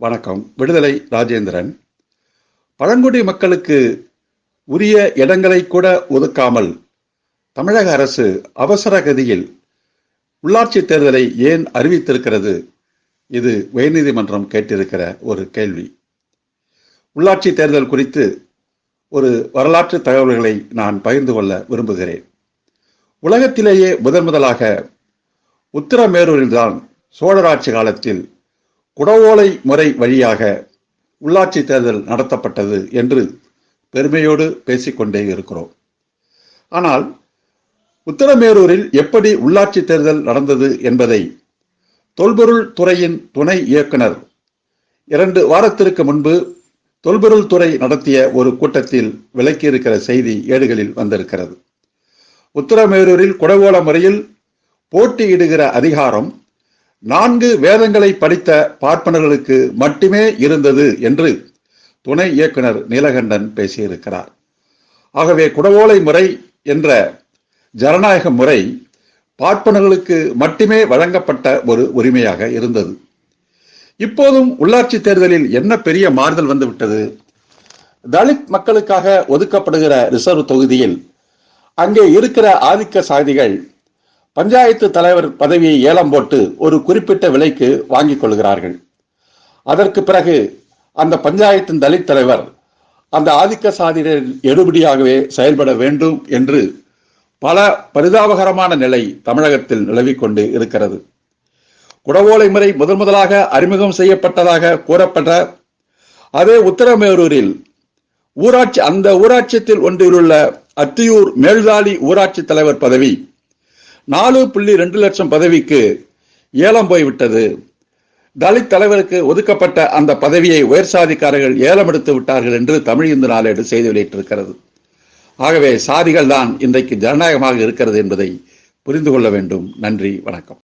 வணக்கம். விடுதலை ராஜேந்திரன். பழங்குடி மக்களுக்கு உரிய இடங்களை கூட ஒதுக்காமல் தமிழக அரசு அவசர கதியில் உள்ளாட்சி தேர்தலை ஏன் அறிவித்திருக்கிறது? இது உயர்நீதிமன்றம் கேட்டிருக்கிற ஒரு கேள்வி. உள்ளாட்சி தேர்தல் குறித்து ஒரு வரலாற்று தகவல்களை நான் பகிர்ந்து கொள்ள விரும்புகிறேன். உலகத்திலேயே முதன் முதலாக உத்தரமேரூரில்தான் சோழராட்சி காலத்தில் குடவோலை முறை வழியாக உள்ளாட்சி தேர்தல் நடத்தப்பட்டது என்று பெருமையோடு பேசிக்கொண்டே இருக்கிறோம். ஆனால் உத்தரமேரூரில் எப்படி உள்ளாட்சி தேர்தல் நடந்தது என்பதை தொல்பொருள் துறையின் துணை இயக்குனர் இரண்டு வாரத்திற்கு முன்பு தொல்பொருள் துறை நடத்திய ஒரு கூட்டத்தில் விளக்கியிருக்கிற செய்தி ஏடுகளில் வந்திருக்கிறது. உத்தரமேரூரில் குடவோல முறையில் போட்டியிடுகிற அதிகாரம் நான்கு வேதங்களை படித்த பார்ப்பனர்களுக்கு மட்டுமே இருந்தது என்று துணை இயக்குனர் நீலகண்டன் பேசியிருக்கிறார். ஆகவே குடவோலை முறை என்ற ஜனநாயக முறை பார்ப்பனர்களுக்கு மட்டுமே வழங்கப்பட்ட ஒரு உரிமையாக இருந்தது. இப்போதும் உள்ளாட்சி தேர்தலில் என்ன பெரிய மாறுதல் வந்துவிட்டது? தலித் மக்களுக்காக ஒதுக்கப்படுகிற ரிசர்வ் தொகுதியில் அங்கே இருக்கிற ஆதிக்க சாதிகள் பஞ்சாயத்து தலைவர் பதவியை ஏலம் போட்டு ஒரு குறிப்பிட்ட விலைக்கு வாங்கிக் கொள்கிறார்கள். அதற்கு பிறகு அந்த பஞ்சாயத்தின் தலித் தலைவர் அந்த ஆதிக்க சாதியினர் எடுபடியாகவே செயல்பட வேண்டும் என்று பல பரிதாபகரமான நிலை தமிழகத்தில் நிலவிக்கொண்டு இருக்கிறது. குடவோலை முறை முதன் முதலாக அறிமுகம் செய்யப்பட்டதாக கூறப்பட்ட அதே உத்தரமேரூரில் ஊராட்சி அந்த ஊராட்சியத்தில் ஒன்றிலுள்ள அத்தியூர் மேல்தாளி ஊராட்சி தலைவர் பதவி நாலு புள்ளி ரெண்டு லட்சம் பதவிக்கு ஏலம் போய்விட்டது. தலித் தலைவருக்கு ஒதுக்கப்பட்ட அந்த பதவியை உயர் சாதிக்காரர்கள் ஏலம் எடுத்து விட்டார்கள் என்று தமிழ் இந்து நாளேடு செய்தி வெளியிட்டிருக்கிறது. ஆகவே சாதிகள் தான் இன்றைக்கு ஜனநாயகமாக இருக்கிறது என்பதை புரிந்து கொள்ள வேண்டும். நன்றி வணக்கம்.